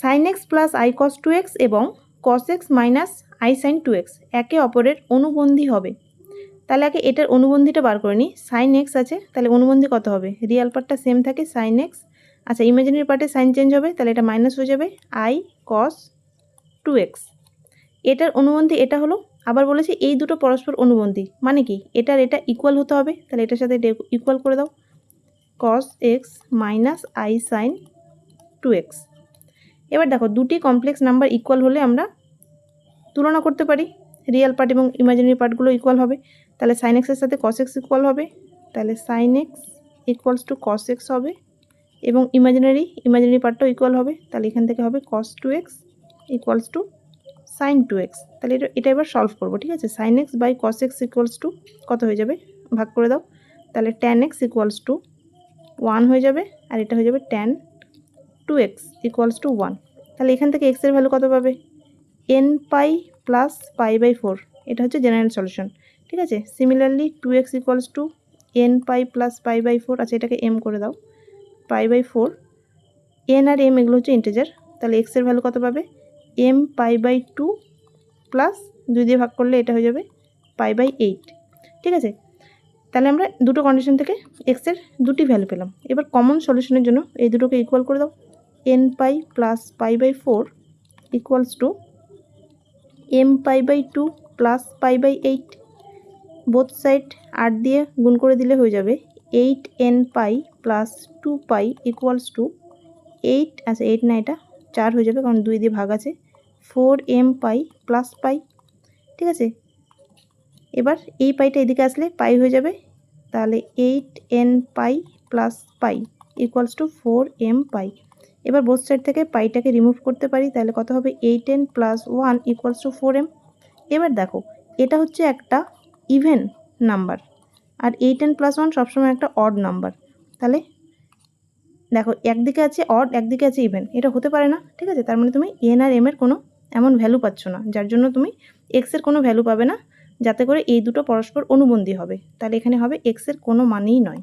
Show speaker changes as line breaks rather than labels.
Sine x plus i cos two x এবং cos x minus i sine two x একে অপরের অনুবন্ধী হবে। তাহলে আগে এটার অনুবন্ধীটা বার করে নিই। সাইন এক্স আছে, তাহলে অনুবন্ধী কত হবে? রিয়াল পার্টটা সেম থাকে সাইন এক্স আচ্ছা ইমাজিনারি পার্টে সাইন চেঞ্জ হবে, তাহলে এটা মাইনাস হয়ে যাবে আই কস টু এক্স এটার অনুবন্ধী এটা হলো, আবার বলেছি এই দুটো পরস্পর অনুবন্ধী মানে কি? এটার এটা ইকুয়াল হতে হবে, তাহলে এটার সাথে এটা ইকুয়াল করে দাও। Cos x minus i sine two x এবার দেখো, দুটি কমপ্লেক্স নাম্বার ইকুয়াল হলে আমরা তুলনা করতে পারি। রিয়েল পার্ট এবং ইমাজিনারি পার্টগুলো ইকুয়াল হবে। তাহলে সাইন এক্সের সাথে কস এক্স ইকুয়াল হবে। তাহলে sine x equals to cos x হবে এবং ইমাজিনারি ইমাজিনারি পার্টটাও ইকুয়াল হবে। তাহলে এখান থেকে হবে cos two x equals to sine two x তাহলে এটা এটা এবার সলভ করব, ঠিক আছে? Sine x by cos x equals to কত হয়ে যাবে? ভাগ করে দাও। তাহলে tan x equals to one হয়ে যাবে, আর এটা হয়ে যাবে tan two x equals to one তাহলে এখান থেকে এক্সের ভ্যালু কত পাবে? N pi plus pi by four এটা হচ্ছে জেনারেল সলিউশন ঠিক আছে? Similarly two x equals to n pi plus pi by four আচ্ছা এটাকে এম করে দাও। পাই বাই ফোর এন আর এম এগুলো হচ্ছে ইন্টেজার তাহলে এক্সের ভ্যালু কত পাবে? M pi by two plus দুই দিয়ে ভাগ করলে এটা হয়ে যাবে পাই বাই এইট ঠিক আছে? তাহলে আমরা দুটো কন্ডিশন থেকে এক্সের দুটি ভ্যালু পেলাম। এবার কমন সলিউশনের জন্য এই দুটোকে ইকুয়াল করে দাও। N pi plus pi by four equals to m pi by two plus pi by eight both side আট দিয়ে গুণ করে দিলে হয়ে যাবে eight n pi plus two pi equals to eight আচ্ছা এইট না এটা, চার হয়ে যাবে কারণ দুই দিয়ে ভাগ আছে। Four m pi plus pi ঠিক আছে? এবার এই পাইটা এদিকে আসলে পাই হয়ে যাবে, তাহলে eight n pi plus pi equals to four m pi এবার বোথ সাইড থেকে পাইটাকে রিমুভ করতে পারি, তাহলে কত হবে? Eight n plus one equals to four m এবার দেখো, এটা হচ্ছে একটা ইভেন নাম্বার আর এইট এন প্লাস ওয়ান সবসময় একটা অড নাম্বার তাহলে দেখো, একদিকে আছে অড একদিকে আছে ইভেন এটা হতে পারে না, ঠিক আছে? তার মানে তুমি এন আর এম এর কোনো এমন ভ্যালু পাচ্ছ না, যার জন্য তুমি এক্সের কোনো ভ্যালু পাবে না, যাতে করে এই দুটো পরস্পর অনুবন্ধী হবে। তাহলে এখানে হবে এক্সের কোনো মানেই নয়।